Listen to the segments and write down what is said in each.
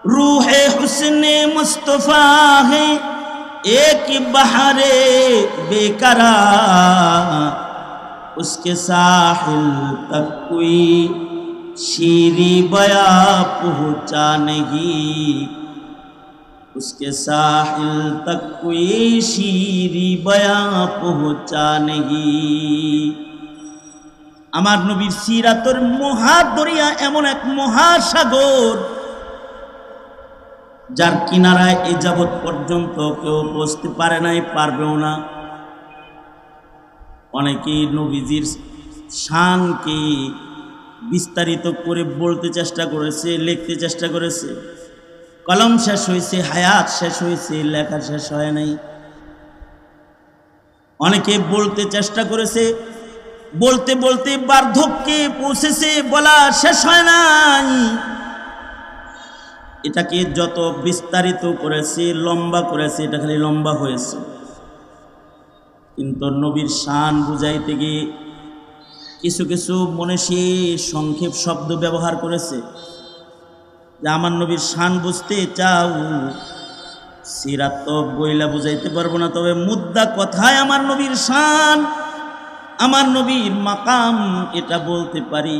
रूह हुस्न मुस्तफ़ा है एक बहारे बेकरा उसके साहिल तक कोई शीरी बया पहुँचा नहीं उसके साहिल तक कोई शीरी बया पहुँचा नहीं আমার নবীর সিরাতর মহাদরিয়া এমন এক মহাসাগর যার কিনারায় এ যাবৎ পর্যন্ত কেউ বসতে পারে নাই, পারবেও না। অনেকেই নবীজির শানকে বিস্তারিত করে বলতে চেষ্টা করেছে, লিখতে চেষ্টা করেছে। কলম শেষ হয়েছে, হায়াত শেষ হয়েছে, লেখা শেষ হয় নাই। অনেকে বলতে চেষ্টা করেছে, বলতে বলতে বার্ধক্যে পৌঁছেছে, বলা শেষ হয় নাই। এটাকে যত বিস্তারিত করেছে, লম্বা করেছে, এটা খালি লম্বা হয়েছে। কিন্তু নবীর শান বুঝাইতে গিয়ে কিছু কিছু মনীষী সংক্ষেপ শব্দ ব্যবহার করেছে। যে আমার নবীর শান বুঝতে চাও, সিরাত তো বইলা বুঝাইতে পারব না, তবে মুদ্রা কথায় আমার নবীর শান, আমার নবীর মাকাম, এটা বলতে পারি।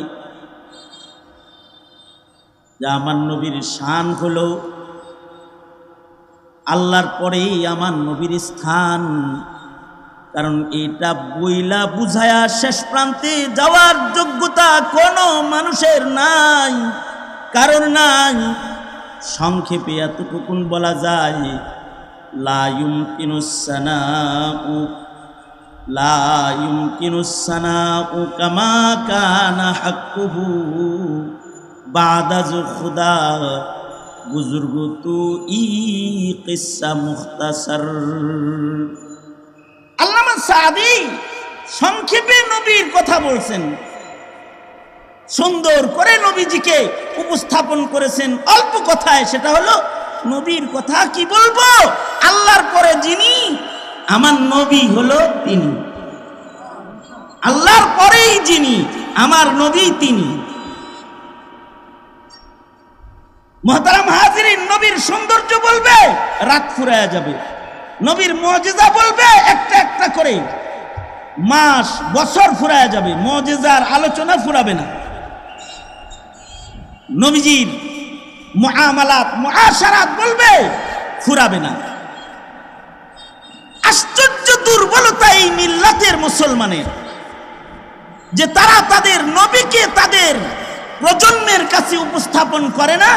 যে আমার নবীর শান হলো, আল্লাহর পরেই আমার নবীর স্থান। কারণ এটা বইলা বুঝায়া শেষ প্রান্তে যাওয়ার যোগ্যতা কোনো মানুষের নাই কারণ নাই। সংক্ষেপে এতটুকুন বলা যায় লায়ুম কিনুসানাউ লা ইউমকিনুস-সানাউ কামা কানা হাক্কুহু। খুদা। বুজুর্গ, তু ই কিসসা মুখতাসার। সংক্ষেপে নবীর কথা বলছেন। সুন্দর করে নবীজিকে উপস্থাপন করেছেন। অল্প কথায় সেটা হলো, নবীর কথা কি বলব? আল্লাহর পরে যিনি, আমার নবী হলো তিনি। আল্লাহর পরেই যিনি, আমার নবী তিনি। মহতারাম হাজিরিন, নবীর সৌন্দর্য বলবে, রাত ফুরায়া যাবে। নবীর মজেজা বলবে, একটা একটা করে। মাস, বছর ফুরায়া যাবে, মজেজার আলোচনা ফুরাবে না। নবীজির মহামালাত মহাসারাত বলবে, ফুরাবে না। আশ্চর্য দুর্বলতা এই মিল্লাতের মুসলমানের যে তারা তাদের নবীকে তাদের প্রজন্মের কাছে উপস্থাপন করে না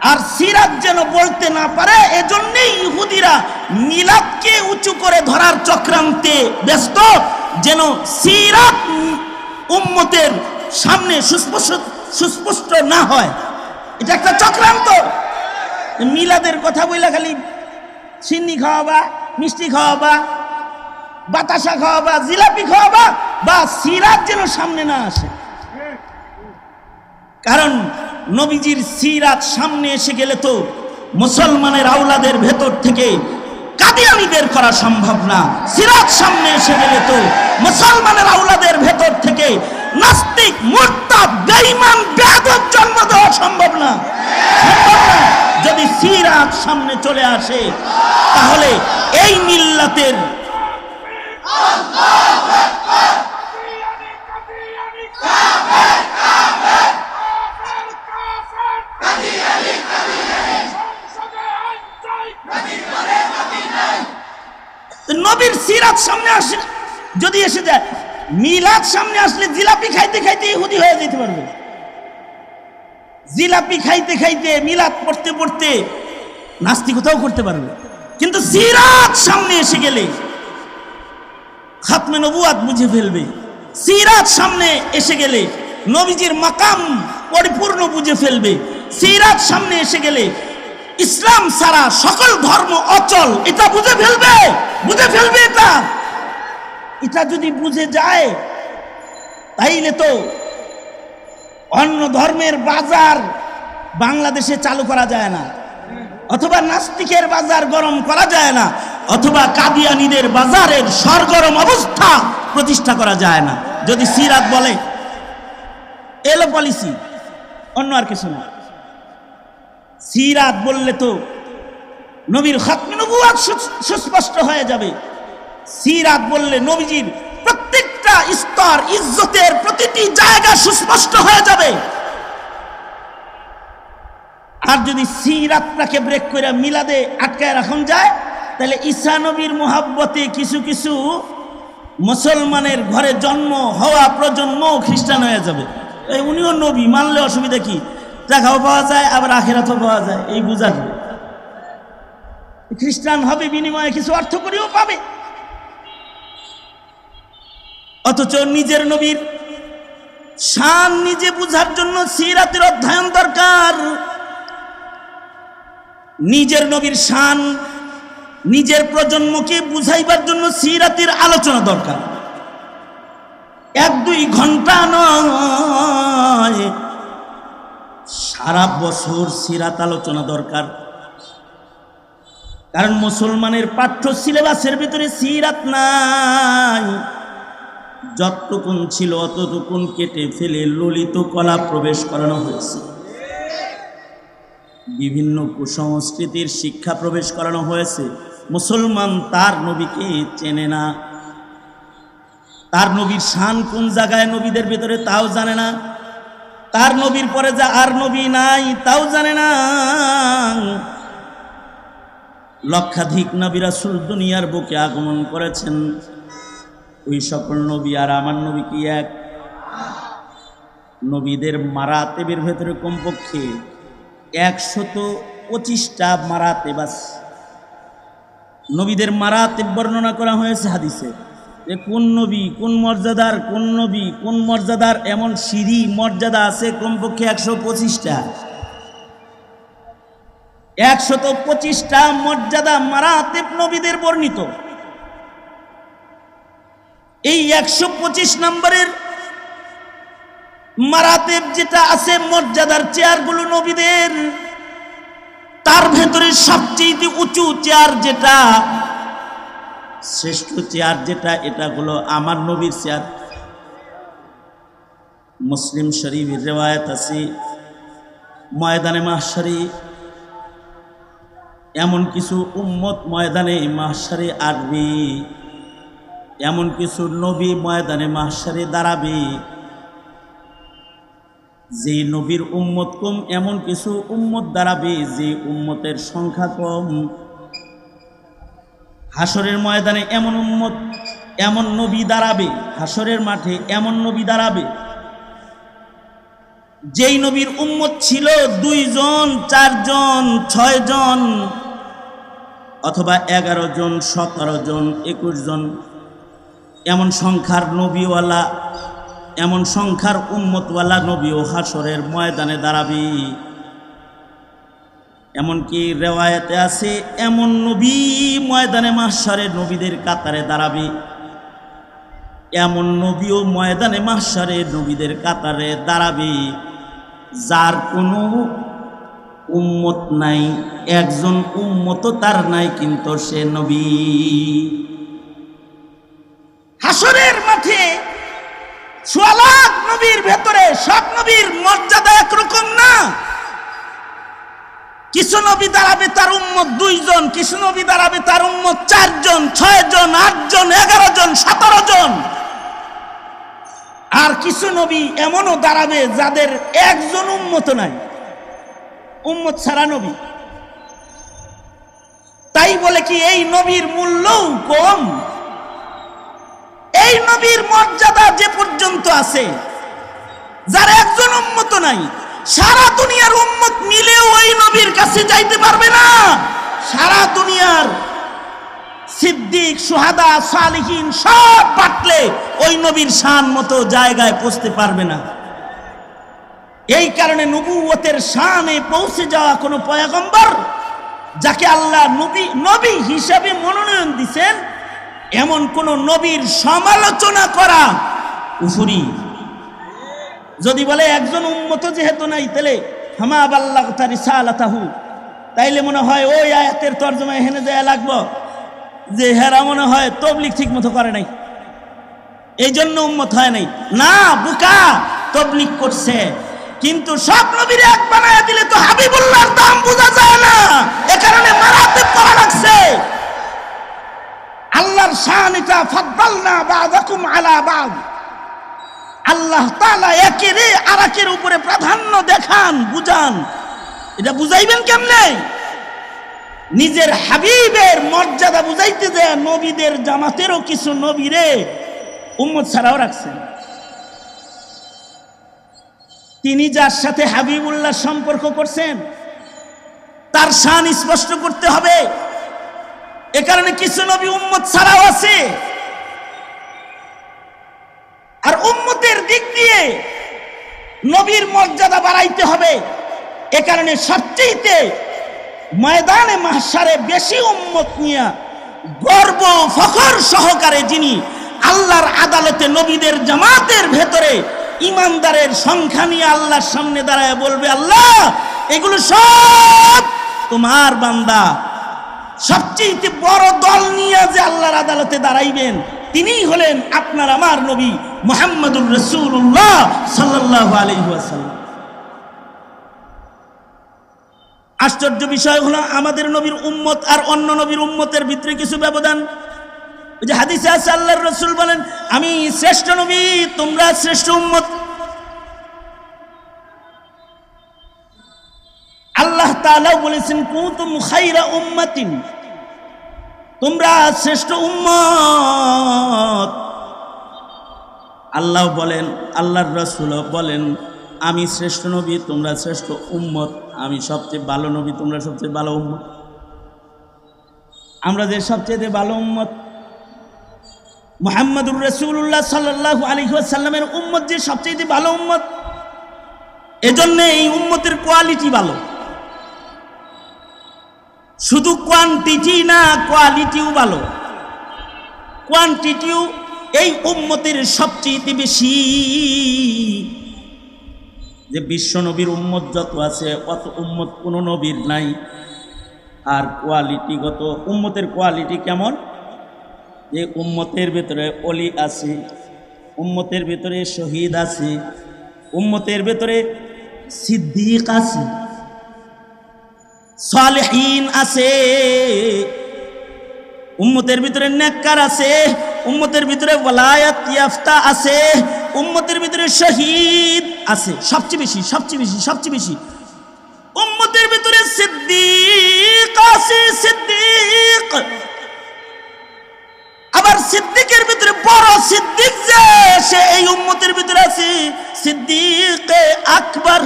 আর সিরাত যেন বলতে না পারে, এজন্যই ইহুদিরা মিলাদকে উঁচু করে ধরার চক্রান্তে ব্যস্ত, যেন সিরাত উম্মতের সামনে সুস্পষ্ট সুস্পষ্ট না হয়। এটা একটা চক্রান্ত। মিলাদের কথা বইলা খালি, সিন্নি খাওয়াবা, মিষ্টি খাওয়াবা, বাতাসা খাওয়াবা, জিলাপি খাওয়াবা, বা সিরাত যেন সামনে না আসে। কারণ নবীজির সিরাত সামনে এসে গেলে তো মুসলমানের আওলাদের ভেতর থেকে কাদিয়ানি বের করা সম্ভব না। সিরাত সামনে এসে গেলে তো মুসলমানের আওলাদের ভেতর থেকে নাস্তিক, মোরতাদ, বেঈমান, বেয়াদব জন্ম দেওয়া সম্ভব না। সম্ভব না। যদি সিরাত সামনে চলে আসে, তাহলে এই মিল্লাতের নবীর সিরাত সামনে আসে যদি এসে যায়, মিলাদ সামনে আসলে জিলাপি খাইতে খাইতে ইহুদি হয়ে যেতে পারবে। জিলাপি খাইতে খাইতে, মিলাদ পড়তে পড়তে নাস্তিকতাও করতে পারবে। কিন্তু সিরাত সামনে এসে গেলে খাতমে নবুয়াত বুঝে ফেলবে। সিরাত সামনে এসে গেলে নবীজির মাকাম পরিপূর্ণ বুঝে ফেলবে। সিরাত সামনে এসে গেলে ইসলাম ছাড়া সকল ধর্ম অচল, এটা বুঝে ফেলবে। বুঝে ফেলবে এটা। এটা যদি বুঝে যায়, তাইলে তো অন্য ধর্মের বাজার বাংলাদেশে চালু করা যায় না, অথবা নাস্তিকের বাজার গরম করা যায় না, অথবা কাদিয়ানিদের বাজারের সরগরম অবস্থা প্রতিষ্ঠা করা যায় না। যদি সিরাত বলে, এলো পলিসি, অন্য আর কিছু না। সিরাত বললে তো নবীর খাতমে নবুয়াত সু- সুস্পষ্ট হয়ে যাবে। সিরাত বললে নবীজির প্রত্যেকটা স্তর ইজ্জতের প্রতিটি জায়গা সুস্পষ্ট হয়ে যাবে। আর যদি সিরাতটাকে ব্রেক করে মিলাদে আটকায় রাখুন যায়, তাহলে ঈসা নবীর মোহাব্বতে কিছু কিছু মুসলমানের ঘরে জন্ম হওয়া প্রজন্ম খ্রিস্টান হয়ে যাবে। এই উনিও নবী, মানলে অসুবিধা কি? টাকাও পাওয়া যায়, আবার আখেরাতও পাওয়া যায়, এই বুঝা খ্রিস্টান হবে, বিনিময়ে কিছু অর্থ করেও পাবে। অথচ নিজের নবীর শান নিজে বুঝার জন্য সিরাতের অধ্যয়ন দরকার। নিজের নবীর শান নিজের প্রজন্মকে বুঝাইবার জন্য সিরাতের আলোচনা দরকার। এক, দুই ঘণ্টা নয়, সারা বছর সিরাত আলোচনা দরকার। কারণ মুসলমানের পাঠ্য সিলেবাসের ভিতরে সিরাত নাই। যতটুকুন ছিল অতটুকুন কেটে ফেলে ললিত কলা প্রবেশ করানো হয়েছে। বিভিন্ন কুসংস্কৃতির শিক্ষা প্রবেশ করানো হয়েছে। মুসলমান তার নবীকে চেনে না। তার নবীর শান কোন জায়গায় নবীদের ভিতরে তাও জানে না। তার নবীর পরে যা আর নবী নাই তাও জানে না। লক্ষাধিক নবী রাসূল দুনিয়ার বুকে আগমন করেছেন। ওই সকল নবী আর আমার নবী কি এক? নবীদের মারাতেবের ভেতরে কমপক্ষে একশত পঁচিশটা মারাতেব আছে। নবীদের মারাতেব বর্ণনা করা হয়েছে হাদিসে যে কোন নবী, কোন মর্যাদার, কোন নবী, কোন মর্যাদার এমন সিঁড়ি মর্যাদা আছে কমপক্ষে একশো পঁচিশটা। একশত পঁচিশটা মর্যাদা মারাতেব নবীদের বর্ণিত। এই একশো পঁচিশ নম্বরের মারাতেব যেটা আছে, মর্যাদার চেয়ারগুলো নবীদের, তার ভেতরে সবচেয়ে উঁচু চেয়ার যেটা, শ্রেষ্ঠ চেয়ার যেটা, এটা হলো আমার নবীর চেয়ার। মুসলিম শরীফের রেওয়ায়ত আছে, ময়দানে মাহসারি এমন কিছু উম্মত ময়দানে মাহসারে আসবে, এমন কিছু নবী ময়দানে মাহসারে দাঁড়াবে। যে নবীর উম্মত কম, এমন কিছু উম্মত দাঁড়াবে যে উম্মতের সংখ্যা কম। হাসরের ময়দানে এমন উম্মত, এমন নবী দাঁড়াবে। হাসরের মাঠে এমন নবী দাঁড়াবে। যেই নবীর উম্মত ছিল দুইজন, চারজন, ছয়জন অথবা এগারো জন, সতেরো জন, একুশ জন, এমন সংখ্যার নবীওয়ালা, এমন সংখ্যার উম্মতওয়ালা নবী ও হাসরের ময়দানে দাঁড়াবি। এমনকি রেওয়ায়তে আছে, এমন নবী ময়দানে মাহসারে নবীদের কাতারে দাঁড়াবি। এমন নবীও ময়দানে মাহসারে নবীদের কাতারে দাঁড়াবি। যার কোনো উম্মত নাই, একজন উম্মত তার নাই কিন্তু সে নবী। হাসরের মাঠে সোয়ালাক নবীর ভেতরে সব নবীর মর্যাদা একরকম না। কিছু নবী দাঁড়াবে তার উম্মত দুইজন কিছু নবী দাঁড়াবে তার উম্মত চারজন ছয় জন আটজন এগারো জন সতেরো জন আর কিছু নবী এমনও দাঁড়াবে যাদের একজন উন্মত নাই। উম্মত সারা নবী। তাই বলে কি এই নবীর মূল্যও কম? এই নবীর মর্যাদা যে পর্যন্ত আছে, যার একজন উম্মত নাই, সারা দুনিয়ার উম্মত মিলেও ওই নবীর কাছে যাইতে পারবে না। সারা দুনিয়ার সিদ্দিক, সুহাদা, সালিহীন সব পাটলে ওই নবীর শান মতো জায়গায় পৌঁছতে পারবে না। এই কারণে নবুয়তের শানে পৌঁছে যাওয়া কোনো পয়াগম্বর যাকে আল্লাহ নবী নবী হিসাবে মনোনয়ন দিছেন, এমন কোন নবীর সমালোচনা করা উফুরি। যদি বলে, একজন উন্মত যেহেতু নাই, তাহলে হামা বাল্লাহ রিসালাতাহু। তাইলে মনে হয়, ওই আয়াতের তর্জমা এখানে দেয়া লাগবো যে হেরা মনে হয় তবলিক ঠিক মতো করে নাই। এই জন্য উম্মত হয় নাই। না, বুকা তবলিক করছে। কিন্তু সব নবীর এক বানায় দিলে তো হাবিবুল্লাহর দাম বোঝা যায় না। এ কারণে মারাতে করা লাগছে। আল্লাহর শান এটা ফাদ্দালনা বাদাকুম আলা বাদ। আল্লাহ তাআলা একের আরেকের উপরে প্রাধান্য দেখান, বুঝান। এটা বুঝাইবেন কেমনে? নিজের হাবিবের মর্যাদা বুঝাইতে দেয় নবীদের জামাতেরও কিছু নবীরে উম্মত ছাড়াও রাখছেন। তিনি যার সাথে হাবিবুল্লাহ সম্পর্ক করছেন, তার শান স্পষ্ট করতে হবে। এ কারণে কিছু নবী উম্মত ছাড়াও আছে। আর উম্মতের দিক দিয়ে নবীর মর্যাদা বাড়াইতে হবে। এ কারণে সবচেয়ে ময়দানে মাহসারে বেশি উম্মত নিয়া গর্ব, ফখর সহকারে যিনি আল্লাহর আদালতে নবীদের জামাতের ভেতরে ইমানদারের সংখ্যা নিয়ে আল্লাহর সামনে দাঁড়ায় বলবে, আল্লাহ, এগুলো সব তোমার বান্দা। সবচেয়ে বড় দল নিয়ে যে আল্লাহর আদালতে দাঁড়াইবেন, তিনিই হলেন আপনার আমার নবী মোহাম্মদুর রসুল্লাহ সাল্লাহ আলহাসাল্লাম আশ্চর্য বিষয় হলো, আমাদের নবীর উম্মত আর অন্য নবীর উম্মতের ভিতরে কিছু ব্যবধান। যে হাদিসে আছে, আল্লাহর রসুল বলেন, আমি শ্রেষ্ঠ নবী, তোমরা শ্রেষ্ঠ উম্মত। আল্লাহ তাআলাও বলেছেন কুতুম খাইরা উম্মাতিন। তোমরা শ্রেষ্ঠ উম্মত। আল্লাহ বলেন, আল্লাহর রসুল বলেন, আমি শ্রেষ্ঠ নবী, তোমরা শ্রেষ্ঠ উম্মত। আমি সবচেয়ে ভালো নবী, তোমরা সবচেয়ে ভালো উম্মত। আমরা যে সবচেয়ে ভালো উম্মত মোহাম্মদুর রসুল্লাহ সাল্লাহ আলী সাল্লামের উম্মত যে সবচেয়ে ভালো উম্মত, এজন্য এই উম্মতের কোয়ালিটি ভালো। শুধু কোয়ান্টিটি না কোয়ালিটিও ভালো। কোয়ান্টিটিও এই উম্মতের সবচেয়ে বেশি। যে বিশ্ব নবীর উম্মত যত আছে, অত উম্মত কোনো নবীর নাই। আর কোয়ালিটিগত উম্মতের কোয়ালিটি কেমন? যে উম্মতের ভেতরে অলি আছে, উম্মতের ভেতরে শহীদ আছে, উম্মতের ভেতরে সিদ্দিক আছে, সালেহীন আছে, উম্মতের ভিতরে নেককার আছে, উম্মতের ভিতরে ওয়ালায়াত ইয়াফতা আছে, উম্মতের ভিতরে শহীদ আছে, সবচেয়ে বেশি সবচেয়ে বেশি সবচেয়ে বেশি। উম্মতের ভিতরে সিদ্দিক আছে, সিদ্দিক। আবার সিদ্দিকের ভিতরে বড় সিদ্দিক যে, সে এই উম্মতের ভিতরে আছে। সিদ্দিক আকবর।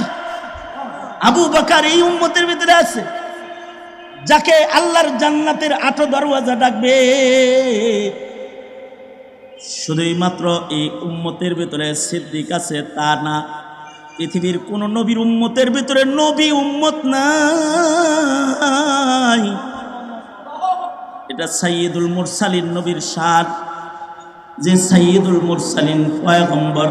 আবু বকার এই উম্মতের ভিতরে আছে। যাকে আল্লাহর জান্নাতের আটো দরওয়াজা ডাকবে। শুধুই মাত্র এই উম্মতের ভিতরে সিদ্দিক আছে, তা না, পৃথিবীর কোন নবীর উম্মতের ভিতরে নবী উম্মত নাই। এটা সাইয়দুল মুরসালিন নবীর সার যে সাইয়দুল মুরসালিন, পয়গম্বর,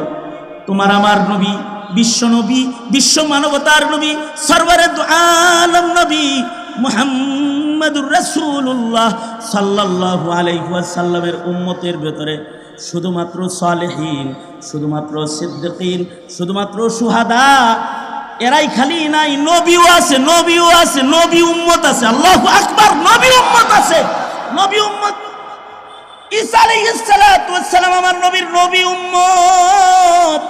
তোমার আমার নবী, বিশ্ব নবী, বিশ্ব মানবতার নবী সর্বরে আলম নবী মুহাম্মাদুর রাসূলুল্লাহ সাল্লাল্লাহু আলাইহি ওয়াসাল্লামের উম্মতের ভেতরে শুধুমাত্র সালেহীন, শুধুমাত্র সিদ্দিকিন, শুধুমাত্র সুহাদা, এরাই খালি নাই, নবীও আছে নবীও আছে, নবী উম্মত আছে, আল্লাহু আকবার, নবী উম্মত আছে। নবী উম্মত। ঈসা আলাইহিস আমার নবীর নবী উম্মত।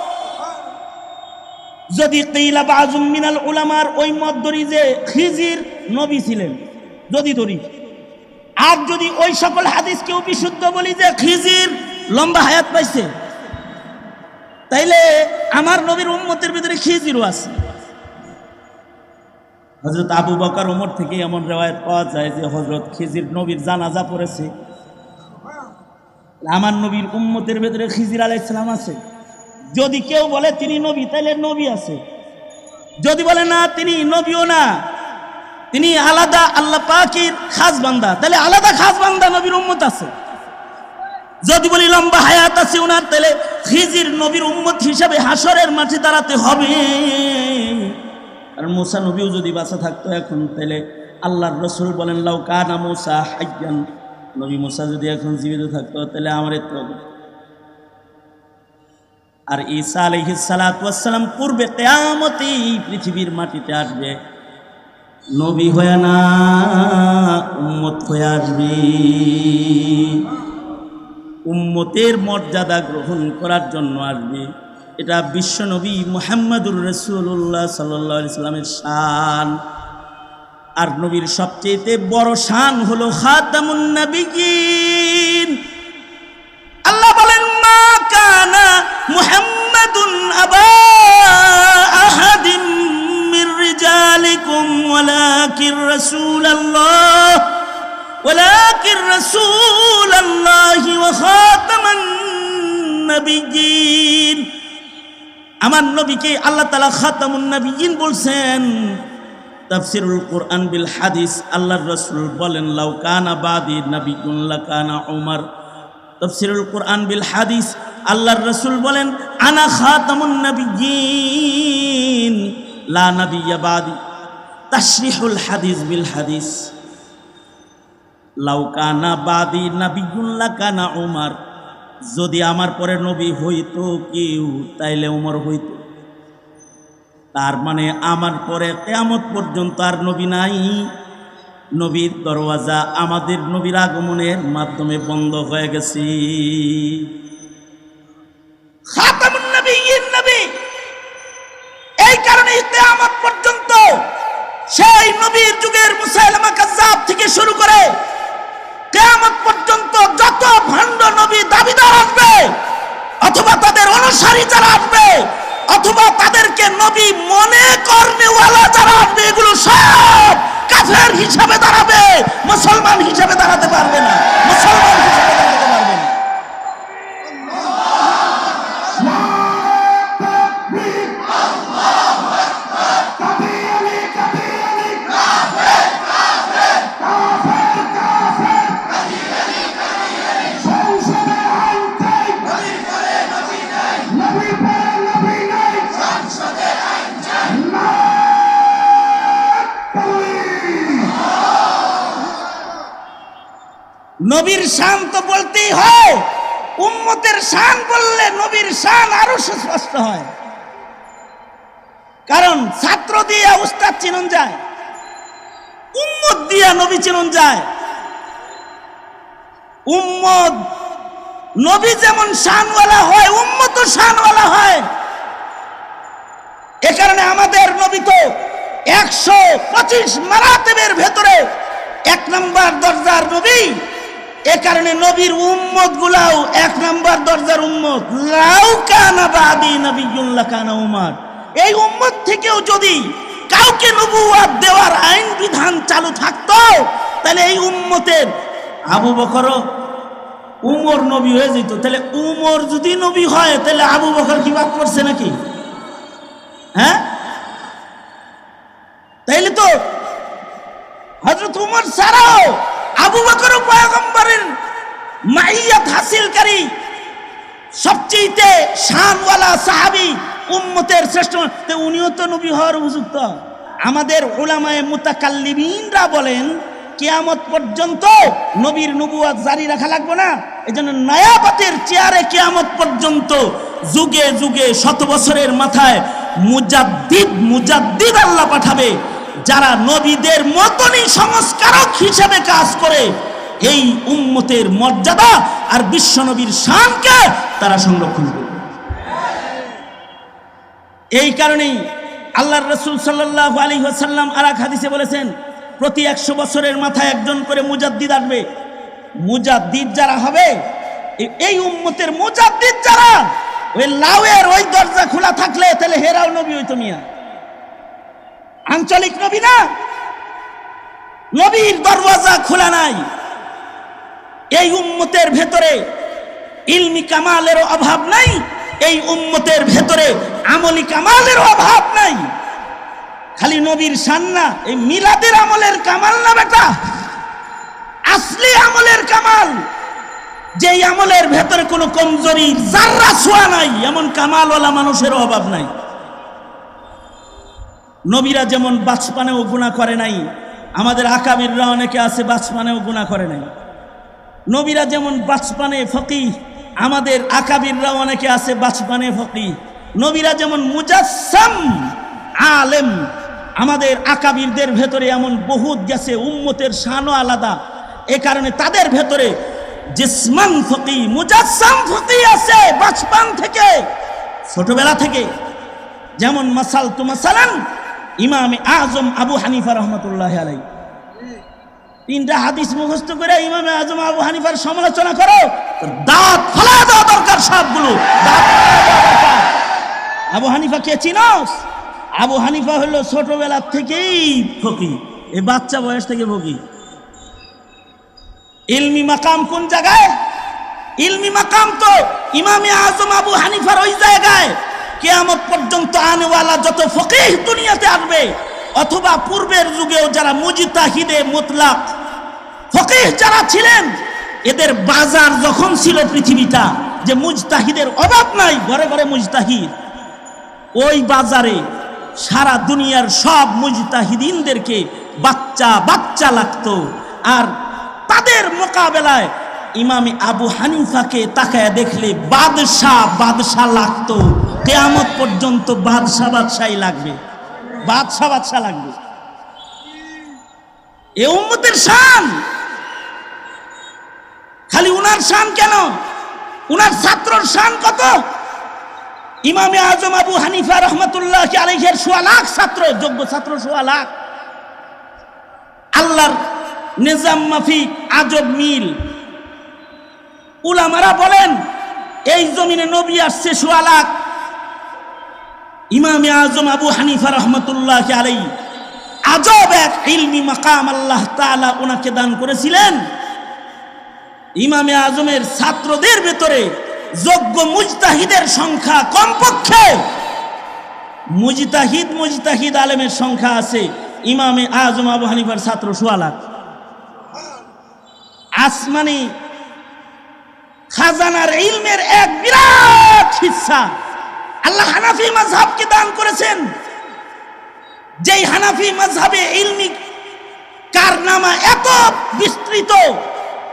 যদি কিলা বাজুম মিনাল উলামার ওই মত ধরি যে খিজির নবী ছিলেন, যদি ধরি। আর যদি ওই সকল হাদিস কেউ বিশুদ্ধ বলি যে খিজির লম্বা হায়াত পাইছে, তাইলে আমার নবীর উম্মতের ভিতরে খিজিরও আছে। হজরত আবু বকার ওমর থেকে এমন রেওয়ায়ত পাওয়া যায় যে হজরত খিজির নবীর জানাজা পড়েছে। আমার নবীর উম্মতের ভেতরে খিজির আলাইসালাম আছে। যদি কেউ বলে তিনি নবী তাহলে নবী আছে। যদি বলে না, তিনি নবীও না। তিনি আলাদা আল্লাহ পাকির খাস বান্দা তাহলে আলাদা খাস বান্দা নবীর উম্মত আছে। যদি বলি লম্বা হায়াত আছে ওনার তাহলে খিজির নবীর উম্মত হিসাবে হাসরের মাঠে দাঁড়াতে হবে। আর মুসা নবীও যদি বাঁচা থাকতো এখন, তাহলে আল্লাহর রসুল বলেন, লাউ কানা মুসা হাইয়ান। নবী মুসা যদি এখন জীবিত থাকতো, তাহলে আমার তো আর ঈসা আলহিস সালাতাম পূর্বে কেয়ামতে এই পৃথিবীর মাটিতে আসবে। নবী হয়ে না, উম্মত হয়ে আসবে। উম্মতের মর্যাদা গ্রহণ করার জন্য আসবে। এটা বিশ্বনবী মোহাম্মদুর রসুল্লাহ সাল্লাহ ইসলামের শান। আর নবীর সবচেয়ে বড় শান হলো খাতামুন আল্লাহ বলেন, মা কানা মুহাম্মাদুন আবা আহাদিম ওয়ালাকির আমার নবীকে আল্লাহ তালা খাতামুন নবীন বলছেন, তাফসিরুল কোরআন বিল হাদিস, আল্লাহর রসুল বলেন, লাউ কানা বাদি নবীকুল্লা কানা ওমর তফসিরুল কোরআন বিল হাদিস, আল্লাহর রসুল বলেন, আনা খাতামুন নবীন লা নবিয়া বাদি। তাশরিহুল হাদিস বিল হাদিস, লাউ কানা বাদি নবিগুল্লা কানা ওমর যদি আমার পরে নবী হইতো কেউ, তাইলে ওমর হইতো। তার মানে আমার পরে কেয়ামত পর্যন্ত আর নবী নাই। নবীর দরওয়াজা আমাদের নবীর আগমনের মাধ্যমে বন্ধ হয়ে গেছে। এই কারণে কিয়ামত পর্যন্ত সেই নবীর যুগের মুসাইলামা কাজ্জাব থেকে শুরু করে কিয়ামত পর্যন্ত যত ভণ্ড নবী দাবিদার আসবে, অথবা তাদের অনুসারী যারা আসবে, অথবা তাদেরকে নবী মনে করনেওয়ালা যারা আসবে, এগুলো সব কাফের হিসাবে দাঁড়াবে, মুসলমান হিসাবে দাঁড়াতে পারবে না। মুসলমান হিসাবে নবীর শান তো বলতেই হয়। উম্মতের শান বললে নবীর শান আরও সুস্পষ্ট হয়। কারণ ছাত্র দিয়ে উস্তাদ চিনন যায়, উম্মত দিয়া নবী চিনন যায়। উম্মত, নবী যেমন শানওয়ালা হয় উম্মত শানওয়ালা হয়। এ কারণে আমাদের নবী তো একশো পঁচিশ মারাতেবের ভেতরে এক নম্বর দরজার নবী। এ কারণে নবীর উম্মত গুলাও এক নম্বর দরজার উম্মত। লাউ কানা বাদি নবীউল্লাহ কানা উমার। এই উম্মত থেকেও যদি কাউকে নবুয়াত দেওয়ার আইন বিধান চালু থাকতো, তাহলে এই উম্মতের আবু বকর, উমর নবী হয়ে যেত। তাহলে উমর যদি নবী হয়, তাহলে আবু বকর কি বাদ করছে নাকি? হ্যাঁ? তাইলে তো হজরত উমর ছাড়াও আবু বকর পয়গম্বরের মাইয়াত হাসিলকারী সবচেয়ে শানওয়ালা সাহাবি উম্মতের শ্রেষ্ঠ। উনিও তো নবী হওয়ার উপযুক্ত। আমাদের ওলামায়ে মুতাকাল্লিমিনরা বলেন, কিয়ামত পর্যন্ত নবীর নবুয়াত জারি রাখা লাগবে না। এই জন্য নয়াপতের চেয়ারে কিয়ামত পর্যন্ত যুগে যুগে শত বছরের মাথায় মুজাদ্দিদ মুজাদ্দিদ আল্লাহ পাঠাবে। যারা নবীদের মতনই সংস্কারক হিসেবে কাজ করে, এই উম্মতের মর্যাদা আর বিশ্বনবীর শানকে তারা সংরক্ষণ করবে। এই কারণেই আল্লাহর রসুল সাল্লাহ আলী সাল্লাম আর এক হাদিসে বলেছেন, প্রতি একশো বছরের মাথায় একজন করে মুজাদ্দিদ আসবে। মুজাদ্দিদ যারা হবে, এই উম্মতের মুজাদ্দিদ যারা, ওই লাউয়ের ওই দরজা খোলা থাকলে তাহলে হেরাও নবী হইতো মিয়া। আঞ্চলিক নবী না। নবীর দরওয়াজা খোলা নাই। এই উম্মতের ভেতরে ইলমি কামালেরও অভাব নাই, এই উম্মতের ভেতরে আমলি কামালেরও অভাব নাই। খালি নবীর সান্না এই মিলাদের আমলের কামাল না বেটা। আসলি আমলের কামাল। যেই আমলের ভেতরে কোনো কমজোরি জাররা ছোঁয়া নাই, এমন কামালওয়ালা মানুষের অভাব নাই। নবীরা যেমন বাচপানেও গুণা করে নাই, আমাদের আকাবিররা অনেকে আছে বাচপানেও গুণা করে নাই। নবীরা যেমন বাচপানে ফকি আমাদের আকাবিররা অনেকে আছে বাচপানে ফকি নবীরা যেমন মুজাসসাম, আলেম, আমাদের আকাবিরদের ভেতরে এমন বহুত গেছে, উম্মতের শানও আলাদা। এ কারণে তাদের ভেতরে জিসমান ফকি মুজাসসাম ফকি আছে বাচপান থেকে, ছোটবেলা থেকে। যেমন মাসাল তু মাসালান ইমামে আজম আবু হানিফা রহমতুল্লাহ আলাই তিনটা হাদিস মুখস্থ করে ইমামে আজম আবু হানিফার সমালোচনা করো। দাঁত ফলা দেওয়া দরকার সবগুলো। আবু হানিফা কে চিনস? আবু হানিফা হলো ছোটবেলার থেকেই ফকি এ বাচ্চা বয়স থেকে ফকি ইলমি মাকাম কোন জায়গায়? ইলমি মাকাম তো ইমামে আজম আবু হানিফার ওই জায়গায়। কেয়ামত পর্যন্ত আনেওয়ালা যত ফকিহ দুনিয়াতে আসবে, অথবা পূর্বের যুগেও যারা মুজিতাহিদে মুতলাক, ফকিহ যারা ছিলেন, এদের বাজার যখন ছিল পৃথিবীটা, যে মুজতাহিদের অভাব নাই, ঘরে ঘরে মুজতাহিদ, ওই বাজারে সারা দুনিয়ার সব মুজতাহিদিনদেরকে বাচ্চা বাচ্চা লাগতো। আর তাদের মোকাবেলায় ইমামে আবু হানিফাকে তাকায় দেখলে বাদশাহ বাদশাহ লাগতো। কেয়ামত পর্যন্ত বাদশা বাদশাই লাগবে। বাদশা বাদশা লাগবে। এ উম্মতের শান। খালি উনার শান কেন? উনার ছাত্রর শান কত? ইমামে আজম আবু হানিফা রহমতুল্লাহ আলহের সোয়া লাখ ছাত্র, যোগ্য ছাত্র সোয়া লাখ। আল্লাহর নিজাম মাফিক আজব মিল। উলামারা বলেন, এই জমিনে নবী আসছে সোয়া লাখ। ইমামে আজম আবু হানিফা রহমতুল্লাহ আলাই আজব এক ইলমি মাকাম আল্লাহ তাআলা ওনাকে দান করেছিলেন। ইমামে আজমের ছাত্রদের ভেতরে যোগ্য মুজতাহিদের সংখ্যা কমপক্ষে মুজতাহিদ মুজতাহিদ আলেমের সংখ্যা আছে ইমামে আজম আবু হানিফার ছাত্র সোয়া লাখ। আসমানি খাজানার ইলমের এক বিরাট হিস্সা। আল্লাহ হানাফি মাযহাবকে দান করেছেন। যেই হানাফি মাযহাবে ইলমি কারনামা এত বিস্তৃত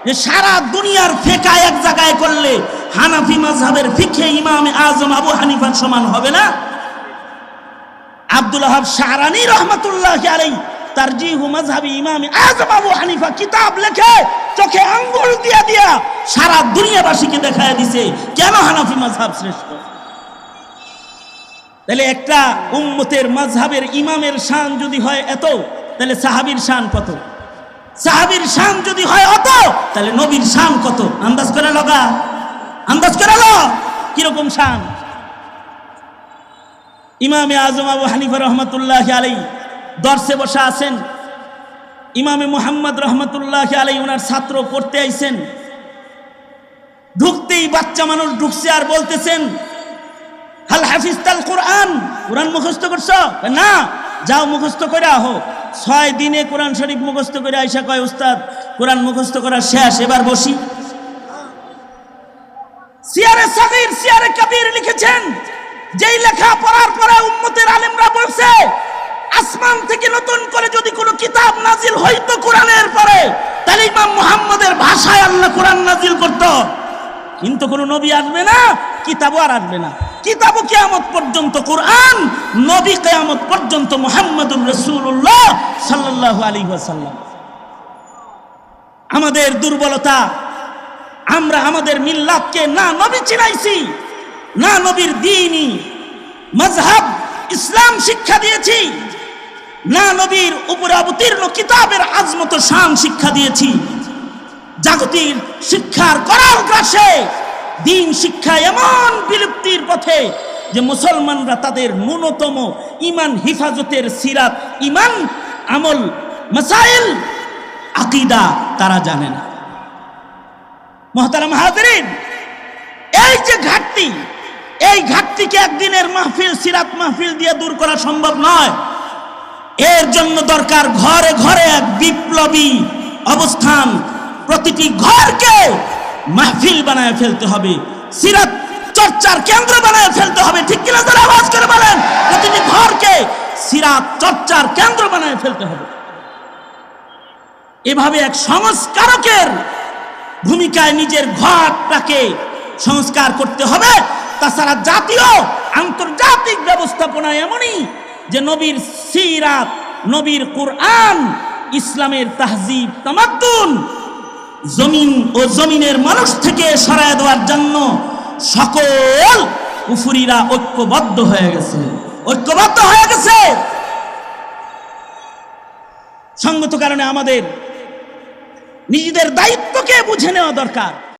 যে সারা দুনিয়ার ফেকা এক জায়গায় করলে হানাফি মাযহাবের ফিখে ইমামে আজম আবু হানিফার সমান হবে না? আব্দুল আহাব শাহরানি রহমতুল্লাহ আলাই তারজিহু মাযহাবি ইমামে আজম আবু হানিফা কিতাব লেখে, চোখে আঙ্গুল দিয়া দিয়া সারা দুনিয়াবাসীকে দেখায় দিছে, কেন হানাফি মাযহাব শ্রেষ্ঠ? তাহলে একটা উম্মতের মাযহাবের ইমামের শান যদি হয় এত, তাহলে সাহাবীর শান কত? সাহাবীর শান যদি হয় অত, তাহলে নবীর শান কত? আন্দাজ করে লগা আন্দাজ করে লো কীরকম শান? ইমামে আজম আবু হানিফা রহমতুল্লাহ আলাই দর্শে বসা আছেন। ইমামে মোহাম্মদ রহমতুল্লাহ আলাই ওনার ছাত্র পড়তে আইছেন। ঢুকতেই বাচ্চা মানুষ ঢুকছে আর বলতেছেন হাল হাফিজ তাল কোরআন। কোরআন মুখস্থ করছ? না। যাও মুখস্থ করে আহো। ছয় দিনে কোরআন শরীফ মুখস্থ করে আইসা কয়, উস্তাদ, কোরআন মুখস্থ করা শেষ, এবার বসি। সিয়ারে সাগীর, সিয়ারে কবির লিখেছেন, যেই লেখা পড়ার পরে উম্মতের আলেমরা বলছে, আসমান থেকে নতুন করে যদি কোনো কিতাব নাজিল হইতো কোরআনের পরে, তাহলে ইমাম মুহাম্মদের ভাষায় আল্লাহ কোরআন নাজিল করত। কিন্তু কোনো নবী আসবে না, কিতাবও আর আসবে না। কিতাবও কেয়ামত পর্যন্ত কোরআন, নবী কেয়ামত পর্যন্ত মুহাম্মদুর রসুল্লাহ সাল্লাল্লাহু আলাইহি ওয়াসাল্লাম। আমাদের দুর্বলতা, আমরা আমাদের মিল্লাতকে না নবী চিনাইছি, না নবীর দিনই মজহাব ইসলাম শিক্ষা দিয়েছি, না নবীর উপরে অবতীর্ণ কিতাবের আজমত শান শিক্ষা দিয়েছি। জাগতিক শিক্ষার করাল গ্রাসে দিন শিক্ষা এমন বিলুপ্তির পথে যে মুসলমানরা তাদের ন্যূনতম ইমান হিফাজতের সিরাত, ইমান, আমল, মাসাইল, আকিদা তারা জানে না। মহতারাম হাজরিন, এই যে ঘাটতি, এই ঘাটতিকে একদিনের মাহফিল, সিরাত মাহফিল দিয়ে দূর করা সম্ভব নয়। এর জন্য দরকার ঘরে ঘরে এক বিপ্লবী অবস্থান প্রতিটি ঘরকে মাহফিল বানায় ফেলতে হবে। সিরাত চর্চার কেন্দ্র বানায় ফেলতে হবে। ঠিক কিনা যারা আওয়াজ করে বলেন? প্রতিটি ঘরকে সিরাত চর্চার কেন্দ্র বানায় ফেলতে হবে। এভাবে এক সংস্কারকের ভূমিকায় নিজের ঘরটাকে সংস্কার করতে হবে। তাছাড়া জাতীয়, আন্তর্জাতিক ব্যবস্থাপনা এমনই যে নবীর সিরাত, নবীর কুরআন, ইসলামের তাহজিব, তামাদ্দুন জমিন ও জমিনের মানুষ থেকে সরায় দেওয়ার জন্য সকল উফুরিরা ঐক্যবদ্ধ হয়ে গেছে। ঐক্যবদ্ধ হয়ে গেছে। সঙ্গত কারণে আমাদের নিজেদের দায়িত্বকে বুঝে নেওয়া দরকার।